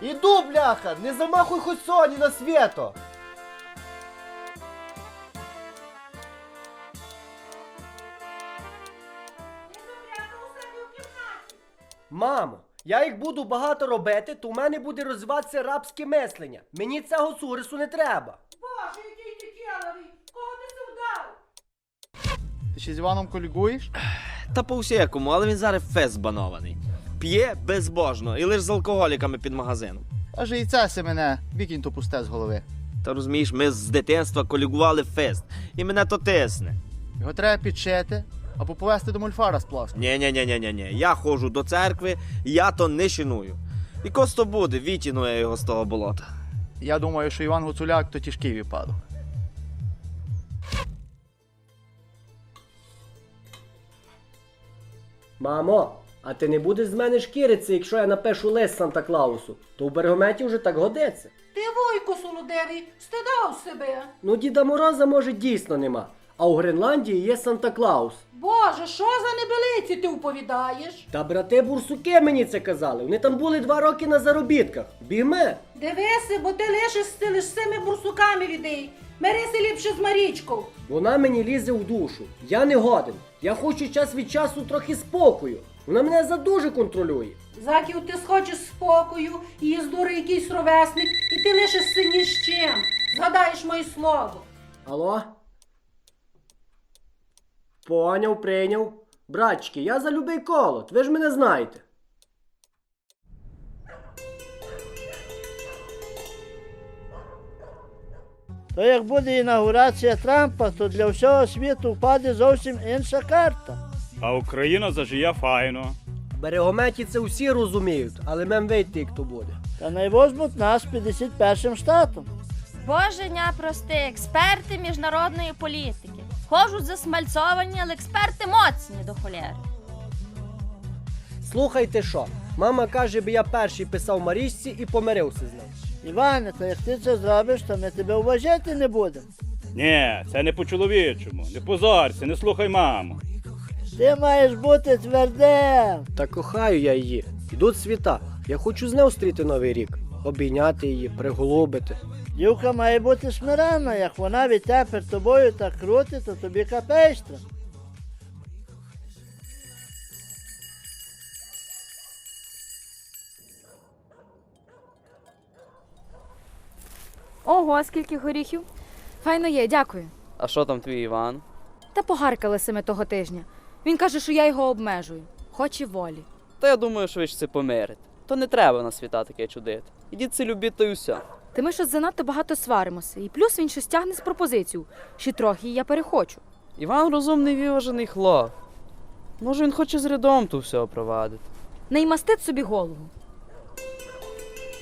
Іду, бляха, не замахуй хоч соні на свято. Мамо, я як буду багато робити, то в мене буде розвиватися рабське мислення. Мені цього сурису не треба. Боже, який ти кіловий! Кого ти це вдав? Ти ще з Іваном колігуєш? Та по всякому, але він зараз фест збанований. П'є безбожно і лише з алкоголіками під магазином. Аж і це се мене, викинь то пусте з голови. Та розумієш, ми з дитинства колігували фест, і мене то тисне. Його треба підшити або повезти до мульфара з пласту. ні ні ні ні ні ні Я ходжу до церкви, я то не шиную. І косто буде, вітіну я його з того болота. Я думаю, що Іван Гуцуляк то тяжкий випадок. Мамо, а ти не будеш з мене шкіритися, якщо я напишу лист Санта Клаусу, то в Бергометі вже так годиться. Ти вуйку солодевий, стидав себе. Ну, Діда Мороза, може, дійсно нема. А у Гренландії є Санта Клаус. Боже, що за небелиці ти уповідаєш? Та брати бурсуки мені це казали. Вони там були два роки на заробітках. Бігме. Дивися, бо ти лишиш ти лиш з цими бурсуками відей. Мирися ліпше з Марічкою. Вона мені лізе в душу. Я не годен. Я хочу час від часу трохи спокою. Вона мене задуже контролює. Заків ти схочеш спокою, її здури якийсь ровесник, і ти лишишся ні з чим. Згадаєш моє слово. Алло? Поняв, прийняв. Братчики, я за любий колот, ви ж мене знаєте. То як буде інаугурація Трампа, то для всього світу впаде зовсім інша карта. А Україна зажиє файно. Берегометі це всі розуміють, але мем вийти, хто буде. Та не возьмуть нас 51 штатом. Боженя прости, експерти міжнародної політики. Хожуть засмальцовані, але експерти моцні до холєри. Слухайте що, мама каже, би я перший писав Марічці і помирився з нею. Іване, то як ти це зробиш, то ми тебе вважати не будемо. Ні, це не по-чоловічому. Не позорся, не слухай маму. Ти маєш бути твердим. Та кохаю я її. Ідуть світа. Я хочу з нею зустріти новий рік. Обійняти її, приголубити. Дівка має бути смиренна, як вона відтепер тобою так крутить, то тобі капештра. Ого, скільки горіхів. Файно є, дякую. А що там твій Іван? Та погаркалися ми того тижня. Він каже, що я його обмежую. Хоч і волі. Та я думаю, що ви ж це помирить. То не треба на світа таке чудити. Ідіть це любіть, то й усе. Та ми щось занадто багато сваримося. І плюс він щось тягне з пропозицію. Ще трохи і я перехочу. Іван розумний виважений хлоп. Може, він хоче з рядом то все провадити. Не й мастить собі голову.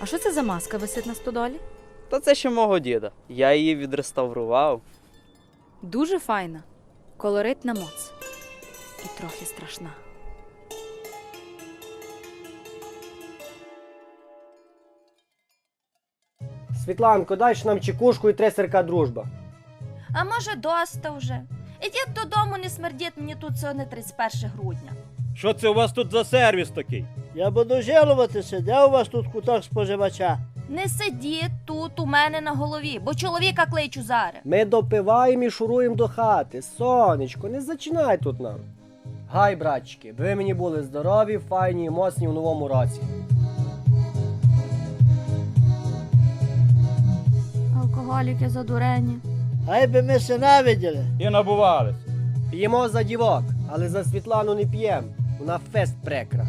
А що це за маска висить на стодолі? Та це ще мого діда. Я її відреставрував. Дуже файна. Колоритна моц. І трохи страшна. Світланко, дай ж нам чекушку і тресерка дружба. А може, доста вже? Ідіть додому, не смердіть мені тут сьогодні 31 грудня. Що це у вас тут за сервіс такий? Я буду жалуватися, де у вас тут куток споживача? Не сидіть тут у мене на голові, бо чоловіка кличу зараз. Ми допиваємо і шуруємо до хати. Сонечко, не зачинай тут нам. Гай, братчики, ви мені були здорові, файні і моцні в новому році. Алкоголіки задурені. Хай би ми се навиділи. І набувались. П'ємо за дівок, але за Світлану не п'ємо. Вона фест прекра.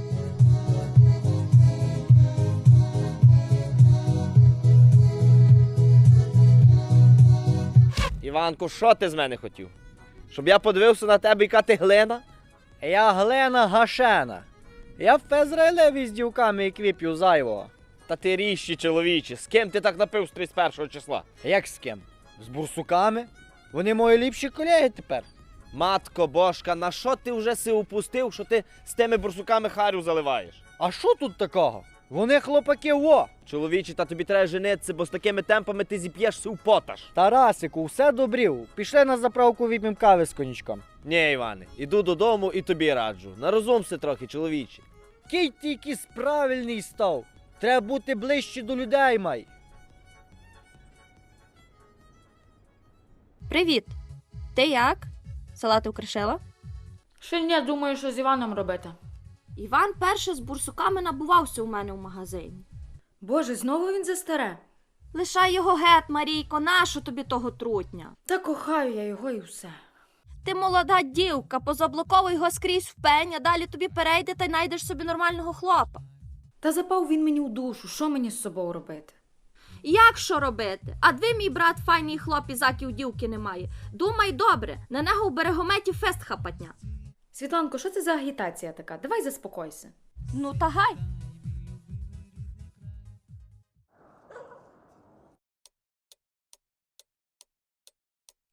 Іванку, що ти з мене хотів? Щоб я подивився на тебе, яка ти глина? Я Глена Гашена. Я в Фезрелеві з дівками і квіп'ю зайвого. Та ти ріщі, чоловічі, з ким ти так напив з 31 числа? Як з ким? З бурсуками? Вони мої ліпші колеги тепер. Матко бошка, на що ти вже си упустив, що ти з тими бурсуками харю заливаєш? А що тут такого? Вони хлопаки во. Чоловіче, та тобі треба женитися, бо з такими темпами ти зіп'єшся у поташ. Тарасику, все добрів. Пішли на заправку вип'ємо кави з конячком. Ні, Іване, іду додому і тобі раджу. Нарозумся трохи, чоловіче. Кий тільки правильний став. Треба бути ближче до людей, май. Привіт. Ти як? Салати укришила? Ще ні, думаю, що з Іваном робити. Іван перше з бурсуками набувався у мене в магазині. Боже, знову він за старе. Лишай його гет, Марійко, нащо тобі того трутня? Та кохаю я його і все. Ти молода дівка, позаблоковуй його скрізь в пень, а далі тобі перейде та й знайдеш собі нормального хлопа. Та запав він мені у душу, що мені з собою робити? Як що робити? А дві мій брат файний хлоп і заків дівки немає. Думай добре, на нього у берегометі фест хапатня. Світланко, що це за агітація така? Давай заспокойся. Ну та гай.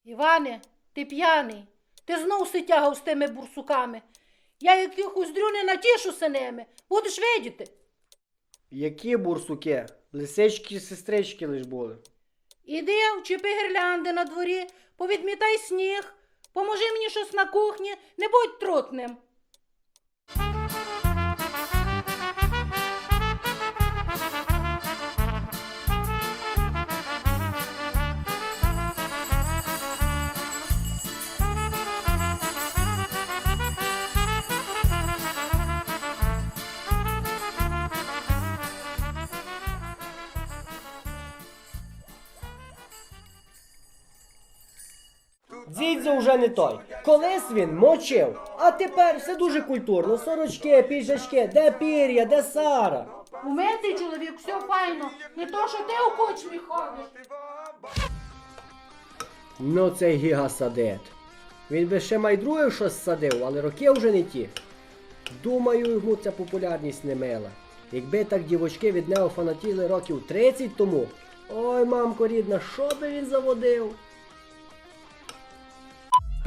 Іване, ти п'яний. Ти знов ситягав з тими бурсуками. Я якихось дрю не натішуся ними. Будеш видіти. Які бурсуки? Лисички, сестрички лиш були. Іди, вчепи гірлянди на дворі, повідмітай сніг, поможи мені щось на кухні, не будь трутним. Дідзьо вже не той. Колись він мочив, а тепер все дуже культурно. Сорочки, піджачки, де пір'я, де Сара. Умитий чоловік, все файно. Не то, що ти у кучмі ходиш. Ну цей гіга садит. Він би ще майдрує щось садив, але роки вже не ті. Думаю, йому ця популярність не мила. Якби так дівочки від нього фанатіли років 30 тому. Ой, мамко рідна, що би він заводив?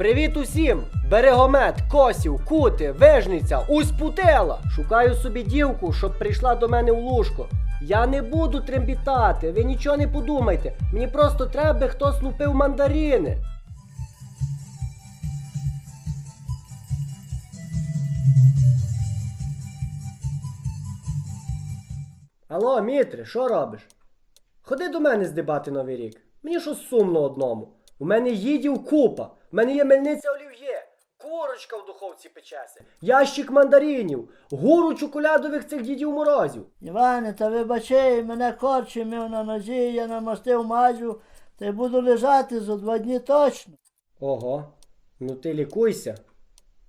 Привіт усім! Берегомет, Косів, Кути, Вежниця, Усть-Путела! Шукаю собі дівку, щоб прийшла до мене в лужко. Я не буду трембітати, ви нічого не подумайте. Мені просто треба, би хтось лупив мандарини. Алло, Мітре, що робиш? Ходи до мене здибати новий рік. Мені щось сумно одному. У мене їдів купа, у мене є мельниця олів'є, курочка в духовці печеться, ящик мандаринів, гуру чоколядових цих дідів морозів. Іване, та вибачай, мене корчі мив на нозі, я намастив мазю, та й буду лежати за два дні точно. Ого, ну ти лікуйся.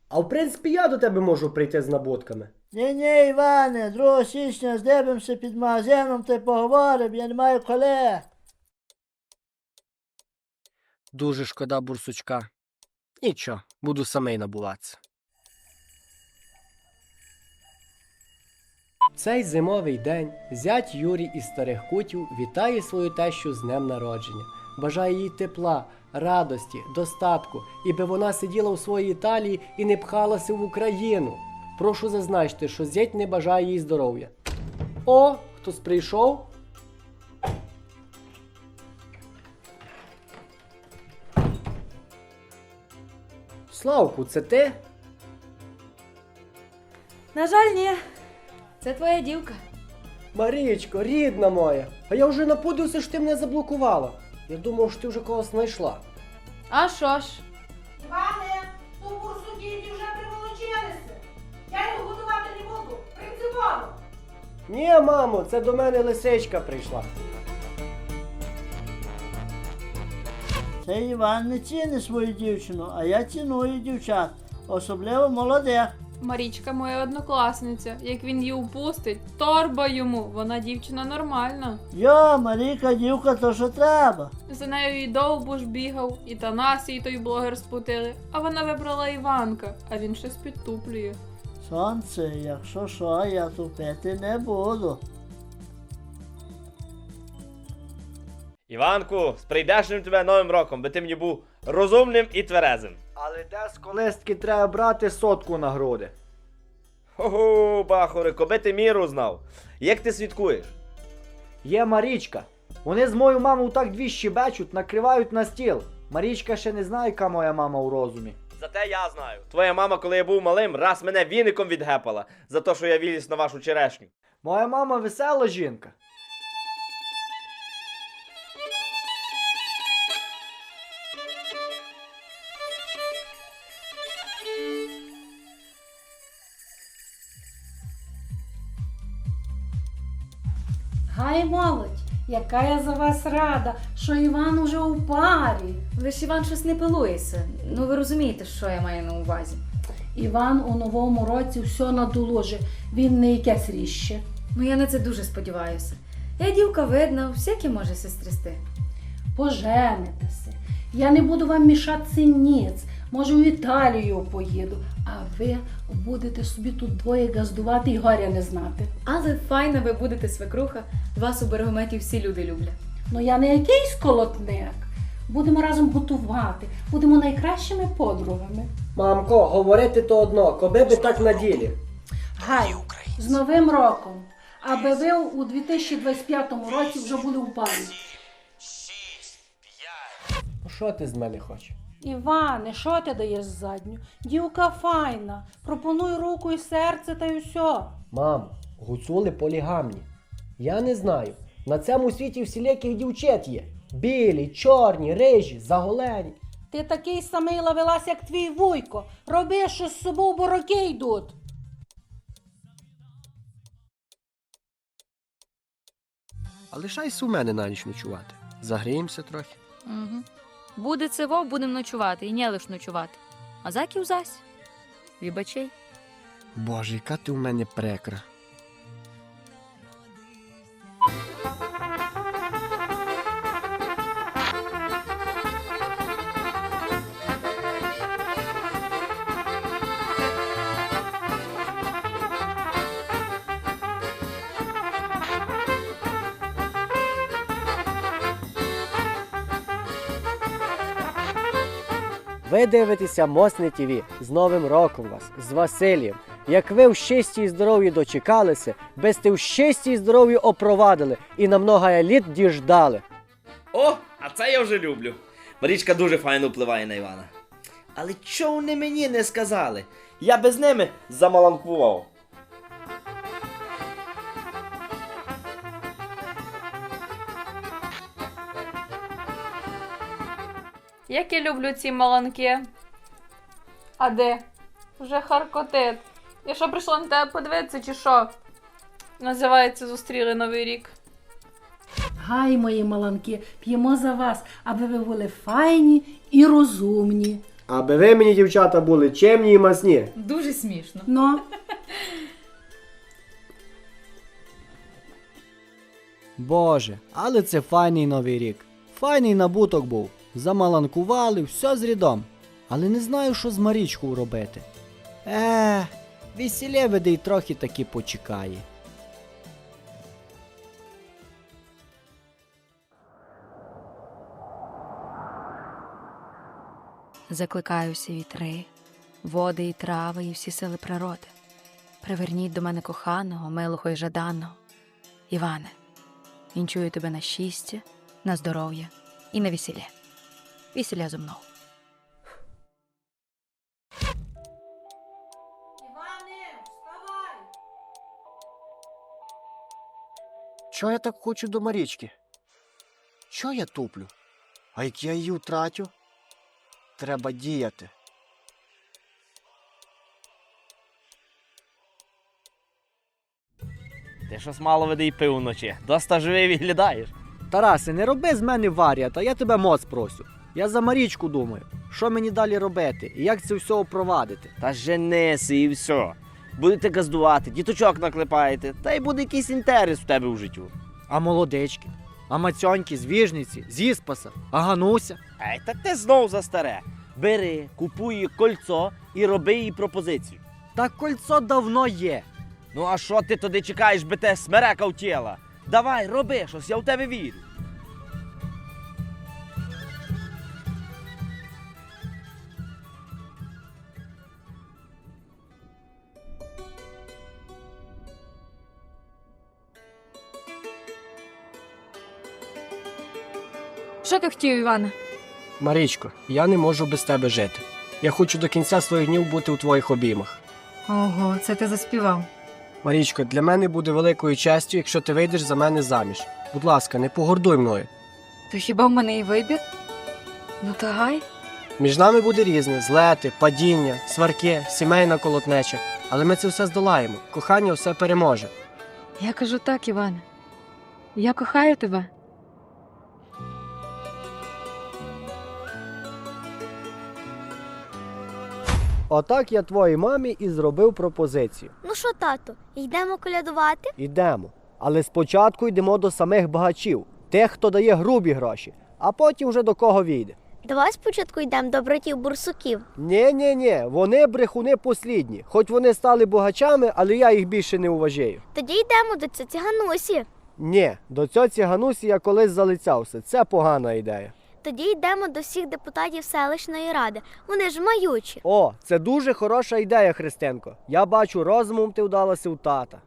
А в принципі я до тебе можу прийти з набутками. Ні, ні, Іване, 2 січня здебимося під магазином та й поговоримо, я не маю колег. Дуже шкода бурсучка. Нічого, буду самий набуватися. Цей зимовий день зять Юрій із старих кутів вітає свою тещу з днем народження. Бажає їй тепла, радості, достатку, і би вона сиділа у своїй Італії і не пхалася в Україну. Прошу зазначити, що зять не бажає їй здоров'я. О, хтось прийшов? Славку, це ти? На жаль, ні. Це твоя дівка. Марічко, рідна моя, а я вже напудився, що ти мене заблокувала. Я думав, що ти вже когось знайшла. А що ж? Іване, то бурсуки вже приволочилися. Я його годувати не буду. Принципово. Ні, мамо, це до мене лисичка прийшла. Це Іван не цінить свою дівчину, а я ціную дівчат, особливо молодих. Марічка моя однокласниця. Як він її упустить, торба йому. Вона дівчина нормальна. Йо, Маріка, дівка, то що треба. За нею і довбуш бігав, і Танасій той блогер спутили. А вона вибрала Іванка, а він щось підтуплює. Сонце, якщо що, я тупити не буду. Іванку, з прийдешним тебе новим роком, би ти мені був розумним і тверезим. Але де з колистки треба брати сотку на груди. Хо-хо, бахоре, коби ти міру знав. Як ти святкуєш? Є Марічка. Вони з мою мамою так дві щебечуть, накривають на стіл. Марічка ще не знає, яка моя мама у розумі. Зате я знаю. Твоя мама, коли я був малим, раз мене віником відгепала за те, що я віліз на вашу черешню. Моя мама весела жінка. Гай, молодь, яка я за вас рада, що Іван уже у парі. Лиш Іван щось не пилується. Ну ви розумієте, що я маю на увазі. Іван у новому році все надоложе. Він не якесь ріще. Ну я на це дуже сподіваюся. Я дівка видна, всяке може сестристи. Поженитеся. Я не буду вам мішати ніц. Може, в Італію поїду, а ви будете собі тут двоє газдувати і горя не знати. Але файна ви будете свекруха, вас у берегометі всі люди люблять. Ну я не якийсь колотник. Будемо разом готувати, будемо найкращими подругами. Мамко, говорити то одно, коби би так на ділі. Гай, з Новим роком, аби ви у 2025 році вже були у парі. Ну що ти з мене хочеш? Іване, що ти даєш задню? Дівка файна. Пропонуй руку і серце та й усе. Мам, гуцули полігамні. Я не знаю. На цьому світі всіляких дівчат є. Білі, чорні, рижі, заголені. Ти такий самий лавелась, як твій вуйко. Роби, що з собою бороки йдуть. А лишайся у мене на ніч ночувати. Загріємося трохи. Угу. Буде це вов, будемо ночувати, і не лиш ночувати. А заків зась. Вибачай. Боже, яка ти у мене прекра. Ви дивитеся Мосне ТВ. З Новим роком вас, з Василієм. Як ви в щасті і здоров'ї дочекалися, без ти в щасті і здоров'ї опровадили і на много літ діждали. О, а це я вже люблю. Марічка дуже файно впливає на Івана. Але чого вони мені не сказали? Я без ними замаланкував. Як я люблю ці маланки. А де? Вже харкотит. Я що прийшла на тебе подивитися, чи що? Називається зустріли новий рік. Гай, мої маланки, п'ємо за вас, аби ви були файні і розумні. Аби ви мені, дівчата, були чемні і масні. Дуже смішно. Ну, Боже, але це файний новий рік. Файний набуток був. Замаланкували, все з рідом. Але не знаю, що з Марічкою робити. Е, весілє веде й трохи таки почекає. Закликаю всі вітри, води і трави, і всі сили природи. Приверніть до мене коханого, милого і жаданого. Іване, вінчую тебе на щастя, на здоров'я і на весілля. Весілля зо мною. Іване, вставай! Чого я так хочу до Марічки? Чого я туплю? А як я її втратю? Треба діяти. Ти щось мало веде й пив вночі. Доста живий виглядаєш. Тарасе, не роби з мене варіата, я тебе моц просю. Я за Марічку думаю, що мені далі робити і як це все впровадити. Та женися і все. Будете газдувати, діточок наклепаєте, та й буде якийсь інтерес у тебе в життю. А молодечки, а мацьоньки з віжниці, з іспаса, а гануся. Ей, та ти знов за старе. Бери, купуй їй кольцо і роби їй пропозицію. Та кольцо давно є. Ну а що ти туди чекаєш, би те смерека втіла? Давай, роби щось, я в тебе вірю. Хотів, Іване? Марічко, я не можу без тебе жити. Я хочу до кінця своїх днів бути у твоїх обіймах. Ого, це ти заспівав. Марічко, для мене буде великою честю, якщо ти вийдеш за мене заміж. Будь ласка, не погордуй мною. То хіба в мене і вибір? Ну то гай. Між нами буде різне: злети, падіння, сварки, сімейна колотнеча. Але ми це все здолаємо. Кохання все переможе. Я кажу так, Іване. Я кохаю тебе. Отак я твоїй мамі і зробив пропозицію. Ну що, тату, йдемо колядувати? Ідемо. Але спочатку йдемо до самих багачів, тих, хто дає грубі гроші, а потім вже до кого війде. Давай спочатку йдемо до братів бурсуків. Ні, ні, ні, вони брехуни послідні. Хоч вони стали богачами, але я їх більше не уважаю. Тоді йдемо до цьоці Ганусі. Ні, до цьоці Ганусі я колись залицявся. Це погана ідея. Тоді йдемо до всіх депутатів селищної ради. Вони ж маючі. О, це дуже хороша ідея, Христенко. Я бачу, розумом ти вдалася у тата.